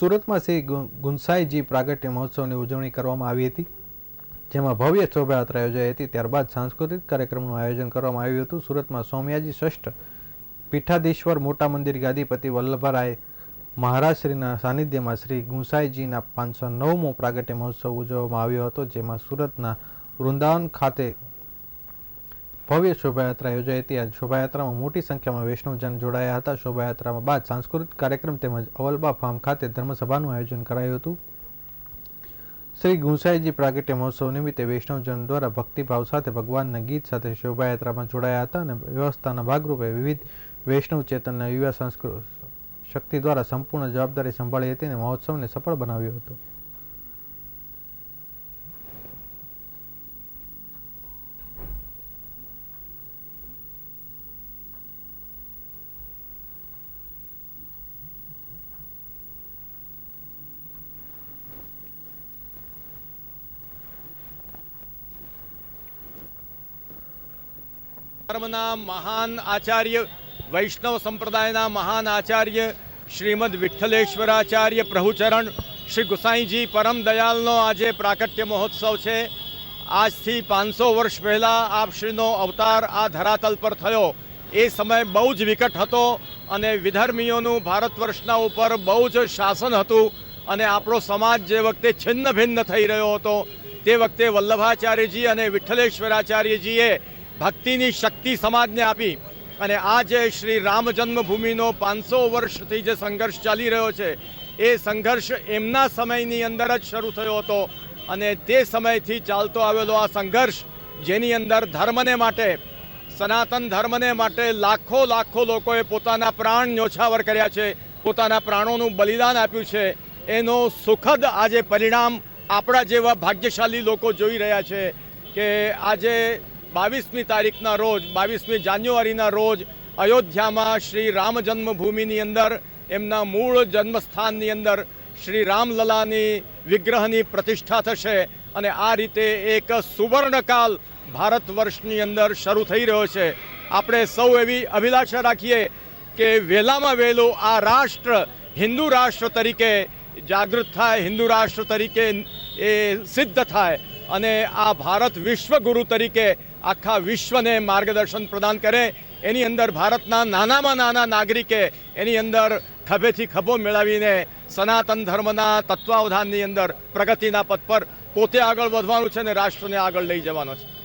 સુરતમાં શ્રી ગુંસાઈજી પ્રાગટ્ય મહોત્સવની ઉજવણી કરવામાં આવી હતી, જેમાં ભવ્ય શોભાયાત્રા યોજાઈ હતી. ત્યારબાદ સાંસ્કૃતિક કાર્યક્રમનું આયોજન કરવામાં આવ્યું હતું. સુરતમાં સોમયાજી ષષ્ઠ પીઠાધીશ્વર મોટા મંદિર ગાદીપતિ વલ્લભરાય મહારાજશ્રીના સાનિધ્યમાં શ્રી ગુંસાઈજીના પાંચસો નવમો પ્રાગટ્ય મહોત્સવ ઉજવવામાં આવ્યો હતો, જેમાં સુરતના વૃંદાવન ખાતે ભવ્ય શોભાયાત્રા યોજાઈ હતી. આ શોભાયાત્રામાં મોટી સંખ્યામાં વૈષ્ણવજન જોડાયા હતા. શોભાયાત્રામાં બાદ સાંસ્કૃતિક કાર્યક્રમ તેમજ અવલબા ફાર્મ ખાતે ધર્મસભાનું આયોજન કરાયું હતું. શ્રી ગુંસાઈજી પ્રાગટ્ય મહોત્સવ નિમિત્તે વૈષ્ણવજન દ્વારા ભક્તિભાવ સાથે ભગવાનના ગીત સાથે શોભાયાત્રામાં જોડાયા હતા અને વ્યવસ્થાના ભાગરૂપે વિવિધ વૈષ્ણવ ચેતનના યુવા સંસ્કૃત શક્તિ દ્વારા સંપૂર્ણ જવાબદારી સંભાળી હતી અને મહોત્સવને સફળ બનાવ્યો હતો. ધર્મના મહાન આચાર્ય, વૈષ્ણવ સંપ્રદાયના મહાન આચાર્ય, શ્રીમદ વિઠ્ઠલેશ્વરાચાર્ય પ્રભુચરણ, શ્રી ગુસાઈજી પરમ દયાલનો આજે પ્રાકટ્ય મહોત્સવ છે. આજથી પાંચસો વર્ષ પહેલાં આપશ્રીનો અવતાર આ ધરાતલ પર થયો. એ સમય બહુ જ વિકટ હતો અને વિધર્મીઓનું ભારત વર્ષના ઉપર બહુ જ શાસન હતું અને આપણો સમાજ જે વખતે છિન્ન ભિન્ન થઈ રહ્યો હતો, તે વખતે વલ્લભાચાર્યજી અને વિઠ્ઠલેશ્વરાચાર્યજીએ ભક્તિની શક્તિ સમાજને આપી. અને આજે શ્રી રામ જન્મભૂમિનો પાંચસો વર્ષથી જે સંઘર્ષ ચાલી રહ્યો છે, એ સંઘર્ષ એમના સમયની અંદર જ શરૂ થયો હતો. અને તે સમયથી ચાલતો આવેલો આ સંઘર્ષ જેની અંદર ધર્મને માટે, સનાતન ધર્મને માટે લાખો લાખો લોકોએ પોતાના પ્રાણ ન્યોછાવર કર્યા છે, પોતાના પ્રાણોનું બલિદાન આપ્યું છે. એનો સુખદ આજે પરિણામ આપણા જેવા ભાગ્યશાળી લોકો જોઈ રહ્યા છે કે આજે બાવીસમી તારીખના રોજ, બાવીસમી જાન્યુઆરીના રોજ અયોધ્યામાં શ્રી રામ જન્મભૂમિની અંદર, એમના મૂળ જન્મસ્થાનની અંદર શ્રી રામલલાની વિગ્રહની પ્રતિષ્ઠા થશે અને આ રીતે એક સુવર્ણકાલ ભારત વર્ષની અંદર શરૂ થઈ રહ્યો છે. આપણે સૌ એવી અભિલાષા રાખીએ કે વહેલામાં વહેલું આ રાષ્ટ્ર હિન્દુ રાષ્ટ્ર તરીકે જાગૃત થાય, હિન્દુ રાષ્ટ્ર તરીકે એ સિદ્ધ થાય. અને આ ભારત વિશ્વગુરુ તરીકે આખા વિશ્વને માર્ગદર્શન પ્રદાન કરે. એની અંદર ભારતના નાનામાં નાના નાગરિકે એની અંદર ખભેથી ખભો મેળવીને સનાતન ધર્મના તત્વાવધાનની અંદર પ્રગતિના પથ પર પોતે આગળ વધવાનું છે અને રાષ્ટ્રને આગળ લઈ જવાનો છે.